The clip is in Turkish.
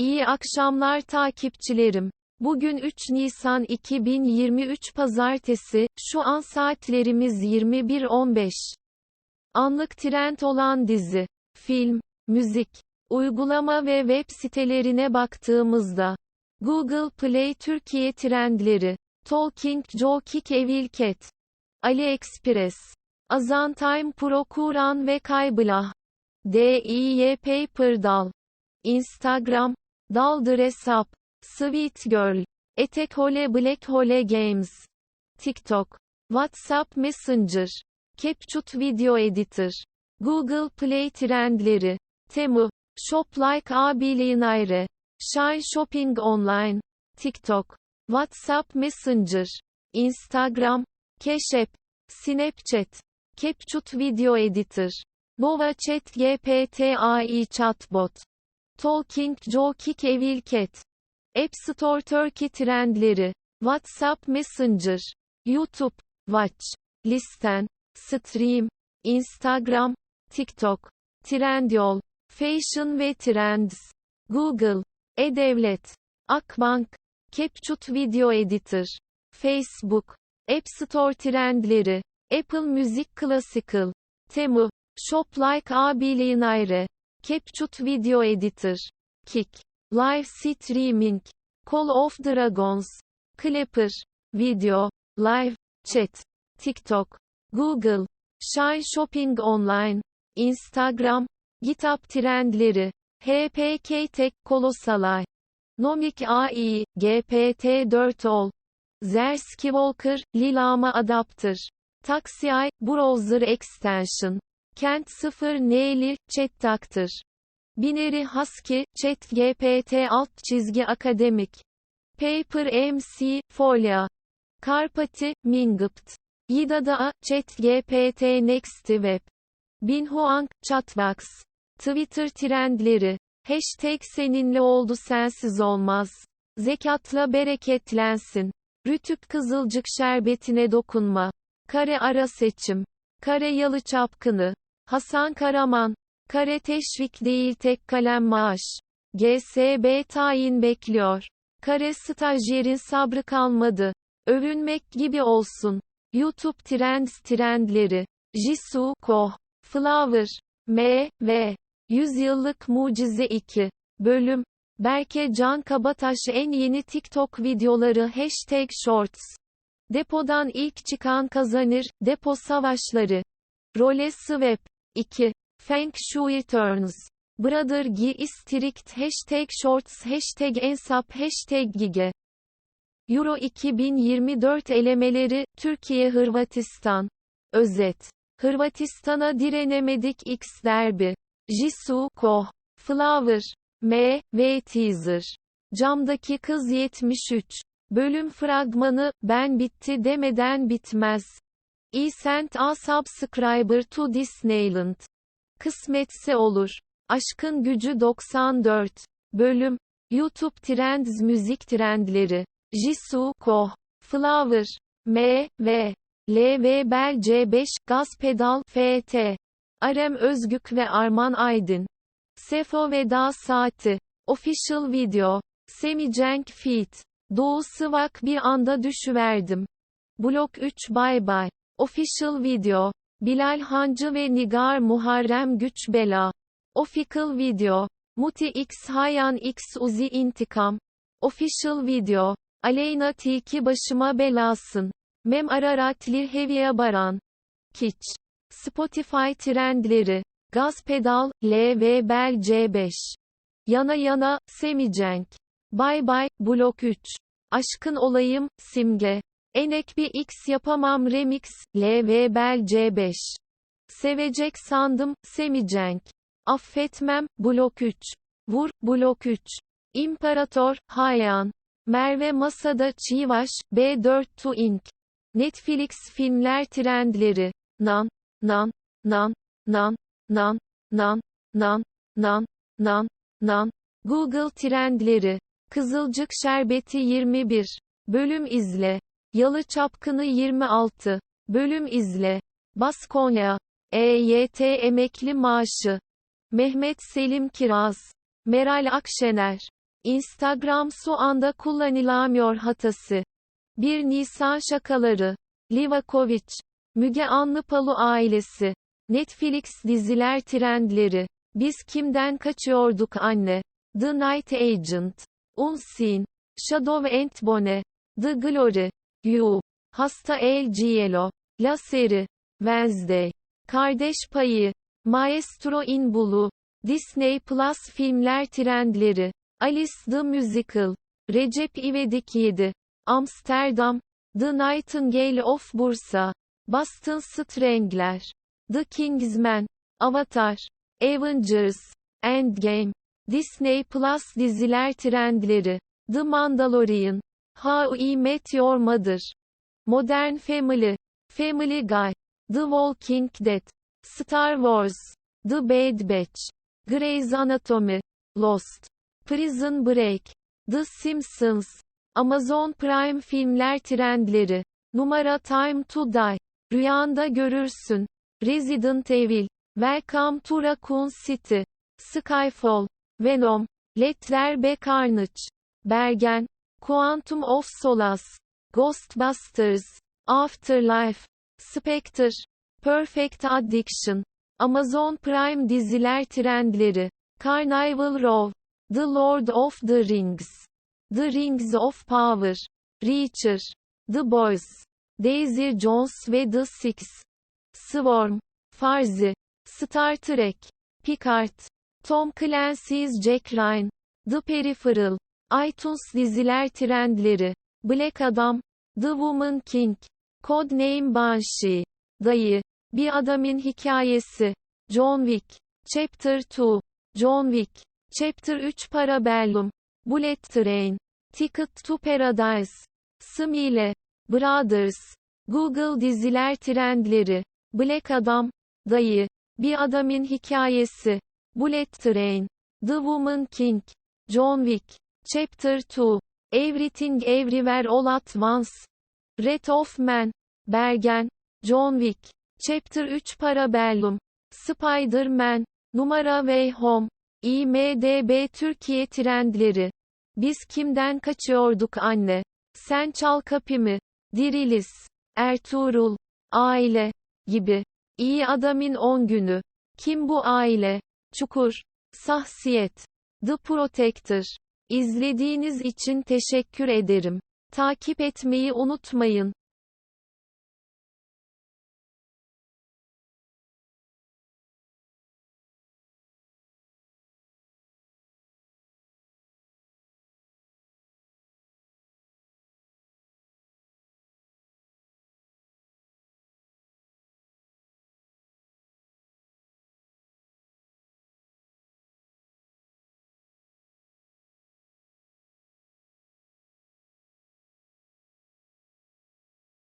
İyi akşamlar takipçilerim. Bugün 3 Nisan 2023 Pazartesi, şu an saatlerimiz 21.15. Anlık trend olan dizi, film, müzik, uygulama ve web sitelerine baktığımızda, Google Play Türkiye trendleri, Talking Joe Kick Evil Cat, AliExpress, Azantime Pro Kur'an ve Kaybılah, DIY Paper Doll, Instagram, Dal Dress Sweet Girl, Etek Hole Black Hole Games, TikTok, WhatsApp Messenger, CapCut Video Editor, Google Play trendleri, Temu, Shop Like A Billionaire, Shine Shopping Online, TikTok, WhatsApp Messenger, Instagram, Cash App, Snapchat, CapCut Video Editor, Nova Chat GPT AI Chatbot, Talking Joe Kick Evil Cat, App Store Turkey trendleri, WhatsApp Messenger, YouTube, Watch, Listen, Stream, Instagram, TikTok, Trendyol, Fashion ve Trends, Google, E-Devlet, Akbank, CapCut Video Editor, Facebook, App Store trendleri, Apple Music Classical, Temu, Shop Like A Billionaire, CapCut Video Editor, Kik, Live Streaming, Call of Dragons, Clapper, Video, Live, Chat, TikTok, Google, Shine Shopping Online, Instagram, GitHub trendleri, HPK Tek Kolosalay, Nomik AI, GPT-4 Ol, Zerski Walker, Lilama Adapter, TaxiAI, Browser Extension, Kent 0 Neli, Chat Doctor, Binary Husky, Chat GPT alt çizgi akademik, Paper MC, Folia, Karpati, Mingipt, Yidada, Chat GPT Next Web, Binhuang, Chatbox, Twitter trendleri, Hashtag seninle oldu sensiz olmaz. Zekatla bereketlensin. Rütük kızılcık şerbetine dokunma. Kare ara seçim. Kare yalı çapkını. Hasan Karaman. Kare teşvik değil tek kalem maaş. GSB tayin bekliyor. Kare stajyerin sabrı kalmadı. Övünmek gibi olsun. YouTube Trends trendleri. Jisoo Koh. Flower. M. V. Yüzyıllık Mucize 2. Bölüm. Berke Can Kabataş en yeni TikTok videoları Hashtag Shorts. Depodan ilk çıkan kazanır, Depo Savaşları. Role Swap. 2. Feng Shui Turns. Brother Gi Strict Hashtag Shorts Hashtag Ensap Hashtag Gige. Euro 2024 elemeleri, Türkiye Hırvatistan. Özet. Hırvatistan'a direnemedik X derbi. Jisoo Koh. Flower. M. V. Teaser. Camdaki kız 73. Bölüm fragmanı, ben bitti demeden bitmez. I sent a subscriber to Disneyland. Kısmetse olur. Aşkın gücü 94. Bölüm. YouTube Trends müzik trendleri. Jisoo Koh. Flower. M. V. LV Bel C5, Gaz Pedal, FT. Arem Özgük ve Arman Aydın. Sefo Veda Saati. Official Video. Semi Cenk Feat. Doğu Sıvak bir anda düşüverdim. Blok 3 Bay Bay. Official Video. Bilal Hancı ve Nigar Muharrem Güç Bela. Official Video. Muti X Hayan X Uzi İntikam. Official Video. Aleyna Tilki başıma belasın. Mem Araratli Heviye Baran. Kiç. Spotify trendleri. Gaz pedal, LV Bel C5. Yana yana, Semicenk. Bay bay, Blok 3. Aşkın olayım, Simge. Enek bir X yapamam remix, LV Bel C5. Sevecek sandım, Semicenk. Affetmem, Blok 3. Vur, Blok 3. İmparator, Hayan. Merve Masada Çivaş, B4 to Inc. Netflix filmler trendleri. Nan, nan, nan, nan, nan, nan, nan, nan, nan, nan. Google trendleri. Kızılcık Şerbeti 21. Bölüm izle. Yalı Çapkını 26. Bölüm izle. Baskonya. EYT emekli maaşı. Mehmet Selim Kiraz. Meral Akşener. Instagram şu anda kullanılamıyor hatası. 1 Nisan şakaları. Livakovic. Müge Anlıpalu ailesi. Netflix diziler trendleri. Biz kimden kaçıyorduk anne? The Night Agent. Unseen. Shadow and Bone. The Glory. You. Hasta El Cielo. La Serie. Wednesday. Kardeş Payı. Maestro in Blue. Disney Plus filmler trendleri. Alice the Musical. Recep İvedik 7. Amsterdam. The Nightingale of Bursa. Boston Strangler. The Kingsman. Avatar. Avengers. Endgame. Disney Plus diziler trendleri. The Mandalorian. How I Met Your Mother. Modern Family. Family Guy. The Walking Dead. Star Wars. The Bad Batch. Grey's Anatomy. Lost. Prison Break. The Simpsons. Amazon Prime filmler trendleri. Numara Time to Die. Rüyanda görürsün. Resident Evil. Welcome to Raccoon City. Skyfall. Venom. Let There Be Carnage. Bergen. Quantum of Solace. Ghostbusters. Afterlife. Spectre. Perfect Addiction. Amazon Prime diziler trendleri. Carnival Row. The Lord of the Rings. The Rings of Power. Reacher. The Boys. Daisy Jones ve The Six. Swarm. Farzi. Star Trek. Picard. Tom Clancy's Jack Ryan. The Peripheral. iTunes diziler trendleri. Black Adam. The Woman King. Codename Banshee. Dayı. Bir adamın hikayesi. John Wick. Chapter 2. John Wick. Chapter 3 Parabellum. Bullet Train. Ticket to Paradise. Smile. Brothers. Google diziler trendleri. Black Adam. Dayı. Bir adamın hikayesi. Bullet Train. The Woman King. John Wick. Chapter 2. Everything Everywhere All at Once. Red of Man. Bergen. John Wick. Chapter 3 Parabellum. Spider-Man. Numara Way Home. IMDB Türkiye trendleri. Biz kimden kaçıyorduk anne? Sen çal kapımı. Dirilis. Ertuğrul. Aile. Gibi. İyi adamın 10 günü. Kim bu aile? Çukur. Sahsiyet. The Protector. İzlediğiniz için teşekkür ederim. Takip etmeyi unutmayın.